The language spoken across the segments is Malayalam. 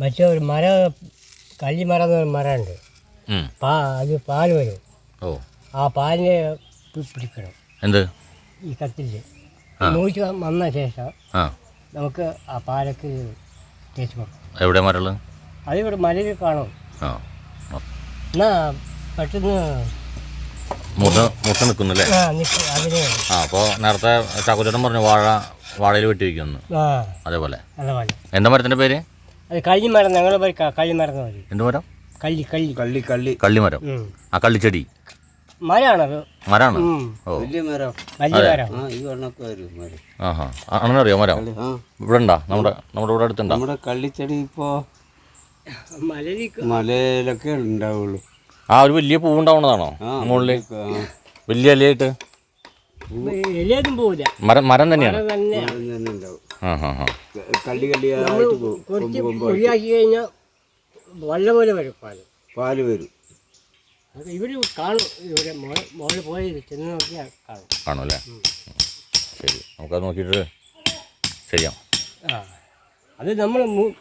മറ്റേ ഒരു മരം കള്ളിമരം എന്ന് പറഞ്ഞ മരമുണ്ട്. പാ അത് പാൽ വരും. ഓ. ആ പാലിനെ പി- പിടിക്കണം. എന്ത്? ഈ കത്തിൽ. നൂറ്റി വന്ന ശേഷം ആ. നമുക്ക് ആ പാലക്ക് തേച്ച് കൊടുക്കും. എവിടെ മരൾ? അതിവിടെ മലയിൽ കാണും. ആ. എന്നാ പെട്ടെന്ന് മുട്ട നിൽക്കുന്നല്ലേ? ആ നിൽക്കും അതിന്. ആ അപ്പോൾ നേരത്തെ ചാക്കോച്ചേട്ടൻ പറഞ്ഞു വാഴ വാഴയിൽ വെട്ടി വയ്ക്കുമെന്ന് ആ അതേപോലെ. എന്താ മരത്തിന്റെ പേര്? അത് കള്ളിമരം ഞങ്ങൾ പോയി കള്ളിമരം എന്ന് പറയും. എന്ത് മരം? കള്ളി കള്ളി. കള്ളി കള്ളി. കള്ളിമരം ഉം. ആ കള്ളിച്ചെടി. മരമാണത് മരമാണ് ഉം. ഓ. വലിയ മരം. വലിയ മരം. ആ ഈ വണ്ണൊക്കെ വരും മരം. ആഹാ. ആണെന്ന് അറിയോ മരം? ആ. ഇവിടെ ഉണ്ടാ നമ്മുടെ നമ്മുടെ ഇവിടെ അടുത്തുണ്ടോ? നമ്മുടെ കള്ളിച്ചെടി ഇപ്പോ മലയിലേക്ക്. മലയിലൊക്കെ ഉണ്ടാവുള്ളൂ. ആ ഒരു വലിയ പൂ ഉണ്ടാവുന്നതാണോ ആ മുകളിൽ ആ, വലിയ ഇലയായിട്ട്? ഇലയൊന്നും പോവില്ല. മരം മരം തന്നെയാണ്. തന്നെ. അത് തന്നെ ഉണ്ടാവും. കള്ളി കള്ളിയായിട്ട് പോകും കുറച്ച് ഒഴിവാക്കി കഴിഞ്ഞാൽ വല്ല പോലെ വരും പാൽ. പാൽ വരും. അത് ഇവിടെ കാണും. ഇവിടെ മോളിൽ മോൾ പോയി ചെന്ന് നോക്കിയാൽ കാണും. കാണും അല്ലേ? ശരി. നമുക്കത് നോക്കിയിട്ട് ചെയ്യാം. ആ. അത് നമ്മൾ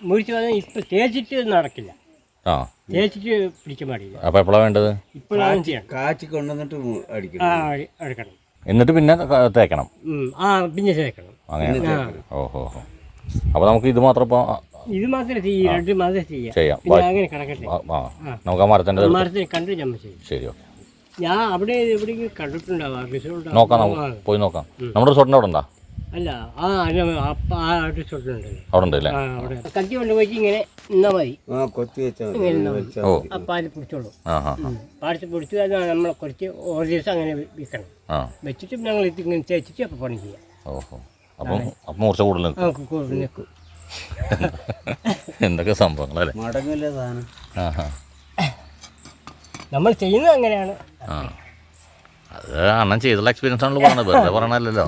മുറിച്ച് വന്നാൽ ഇപ്പം തേച്ചിട്ട് നടക്കില്ല. ആ. തേച്ചിട്ട് പിടിക്കാൻ പാടില്ല. അപ്പോൾ എപ്പോഴാണ് വേണ്ടത്? ഇപ്പോഴാണ് ചെയ്യണം കാച്ചി കൊണ്ടുവന്നിട്ട് അടിക്കണം. ആ എടുക്കണം എന്നിട്ട് പിന്നെ തേക്കണം. ആ പിന്നെ തേക്കണം. അങ്ങനെ ഓഹോ അപ്പോൾ നമുക്ക് ഇത് മാത്രം ഇപ്പോൾ ഇത് മാത്രമേ ചെയ്യാം. രണ്ട് മാസം ചെയ്യാം. ചെയ്യാം. പിന്നെ അങ്ങനെ കിടക്കട്ടെ. ആ. നമുക്ക് ആ മരത്തിന്റെ മരത്തിന് കണ്ടു നമ്മൾ ചെയ്യും. ശരി ഓക്കെ. ഞാൻ അവിടെ എവിടെയെങ്കിലും കണ്ടിട്ടുണ്ടാവും റിസോർട്ട്? നോക്കാം നമുക്ക് പോയി നോക്കാം. നമ്മുടെ റിസോർട്ടിന്റെ അവിടെ ഉണ്ടോ? അല്ല ആ ആ റിസോർട്ട് ഉണ്ടല്ലോ അവിടെ ഉണ്ട് അല്ലേ? കത്തി കൊണ്ട് പോയി ഇങ്ങനെ നിന്നാൽ മതി. ആ കൊത്തി ആ പാൽ പിടിച്ചോളൂ. ഹാ പാടിച്ച് പിടിച്ചു കഴിഞ്ഞാൽ നമ്മൾ കുറച്ച് ഒരു ദിവസം അങ്ങനെ വിൽക്കണം. വെച്ചിട്ട് ഞങ്ങൾ ഇത് ഇങ്ങനെ തേച്ചിട്ട് അപ്പോൾ പണി ചെയ്യാം. ഓഹോ അപ്പം അപ്പം മൂർച്ച കൂടുതൽ നിൽക്കും. എന്തൊക്കെ സംഭവങ്ങളല്ലേ മടങ്ങില്ല സാധനം. ആ ഹാ നമ്മൾ ചെയ്യുന്നത് അങ്ങനെയാണ്. ആ. അത് അണ്ണൻ ചെയ്തുള്ള എക്സ്പീരിയൻസ് ആണല്ലോ പറഞ്ഞത് വെറുതെ പറയണല്ലോ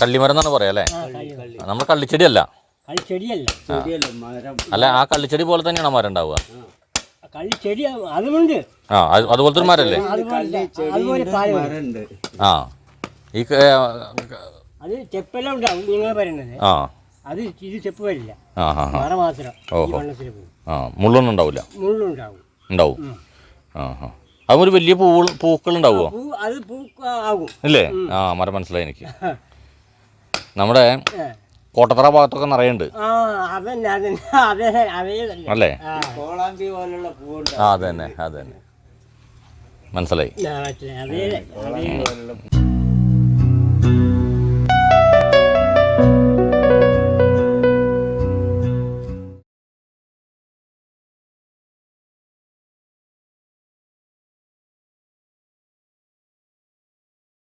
കള്ളിമരം എന്നാണ് പറയാ അല്ലേ? ആ കള്ളി കള്ളിച്ചെടി അല്ല ചെടിയല്ല മരം അല്ല ആ കള്ളിച്ചെടി പോലെ തന്നെയാണ് മരം ഉണ്ടാവുക ആ അതുപോലത്തെ ഒരു മരല്ലേ? ആ. ഈ അത് ചെപ്പെല്ലാം ഉണ്ടാവും നിങ്ങൾ പറയുന്നത് ആ. അത് ഇത് ചെപ്പ് വരില്ല. ആ ആ ആ. മറ മാത്രം ഓഹോ. വെള്ളത്തിൽ പോകും ആ മുള്ളൊന്നും ഉണ്ടാവില്ല മുള്ളുണ്ടാവും. ഉണ്ടാവും. ഉം. ആ ആ. അതും വലിയ പൂ പൂക്കൾ ഉണ്ടാവുമോ പൂ അത് പൂ ആകും. ഇല്ലേ? ആ മരം മനസ്സിലായി എനിക്ക്. നമ്മുടെ ഏ. കോട്ടത്തറ ഭാഗത്തൊക്കെ നിറയുണ്ട്. ആ അതന്നെ അതന്നെ. അതേ അതേ തന്നെ. അല്ലേ? ആ. കോളാമ്പി പോലുള്ള പൂവുണ്ട് ആ അത് തന്നെ അത് തന്നെ മനസ്സിലായി. അതേ